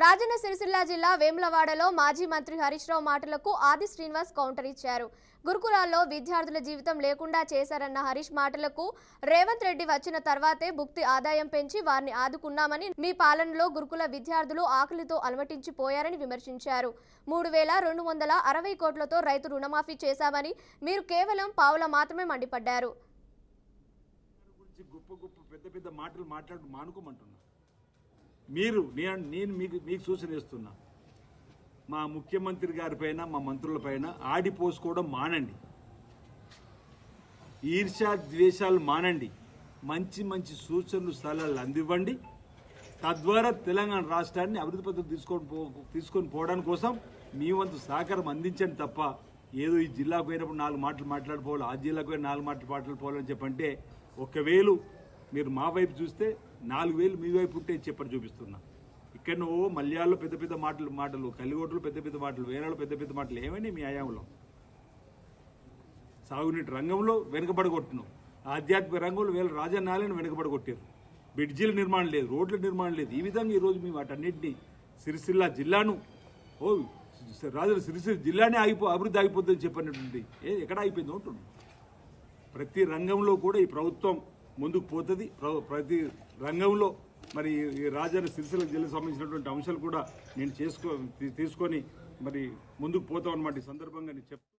రాజన్న సిరిసిల్ల జిల్లా వేములవాడలో మాజీ మంత్రి హరీష్ రావు మాటలకు ఆది శ్రీనివాస్ కౌంటర్ ఇచ్చారు. గురుకులాల్లో విద్యార్థుల జీవితం లేకుండా చేశారన్న హరీష్ మాటలకు రేవంత్ రెడ్డి వచ్చిన తర్వాతే భుక్తి ఆదాయం పెంచి వారిని ఆదుకున్నామని మీ పాలనలో గురుకుల విద్యార్థులు ఆకలితో అలమటించిపోయారని విమర్శించారు. మూడు వేల రెండు వందల అరవై కోట్లతో రైతు రుణమాఫీ చేశామని మీరు కేవలం పావుల మాత్రమే మండిపడ్డారు. గొప్ప గొప్ప పెద్ద పెద్ద మాటలు మాట్లాడు మానుకోమంటున్నారు మీరు నేను నేను మీకు మీకు సూచన ఇస్తున్నా మా ముఖ్యమంత్రి గారిపైన మా మంత్రులపైన ఆడిపోసుకోవడం మానండి. ఈర్ష్యా ద్వేషాలు మానండి. మంచి మంచి సూచనలు సలహాలు అందివ్వండి. తద్వారా తెలంగాణ రాష్ట్రాన్ని అభివృద్ధి పద్ధతి తీసుకొని పో తీసుకొని పోవడం కోసం మీ వంతు సహకారం అందించండి తప్ప ఏదో ఈ జిల్లాకు పోయినప్పుడు నాలుగు మాటలు మాట్లాడుకోవాలి ఆ జిల్లాకు పోయి నాలుగు మాటలు మాట్లాడిపోవాలని చెప్పంటే ఒకవేళ మీరు మా వైపు చూస్తే నాలుగు వేలు మీ వైపు ఉంటే చెప్పని చూపిస్తున్నా. ఇక్కడ నువ్వు మల్యాల్లో పెద్ద పెద్ద మాటలు మాటలు కలిగోట్లు పెద్ద పెద్ద మాటలు వేరేలో పెద్ద పెద్ద మాటలు ఏమైనా మీ ఆయాంలో సాగునీటి రంగంలో వెనుకబడగొట్టినాం ఆధ్యాత్మిక రంగంలో వీళ్ళ రాజన్నాలను వెనుకబడగొట్టారు. బ్రిడ్జీల నిర్మాణం లేదు రోడ్ల నిర్మాణం లేదు. ఈ విధంగా ఈరోజు మేము వాటన్నింటినీ సిరిసిల్ల జిల్లాను ఓ రాజు సిరిసిల్ల జిల్లానే ఆగిపో అభివృద్ధి ఆగిపోతుందని చెప్పినటువంటి ఏ ఎక్కడ ఆగిపోయింది ఉంటుంది ప్రతి రంగంలో కూడా ఈ ప్రభుత్వం ముందుకు పోతుంది. ప్ర- ప్రతి రంగంలో మరి ఈ రాజన్న సిరిసిల్ల జిల్లాకు సంబంధించినటువంటి అంశాలు కూడా నేను చేసుకో తీసుకొని మరి ముందుకు పోతాం అన్నమాట ఈ సందర్భంగా నేను చెప్తాను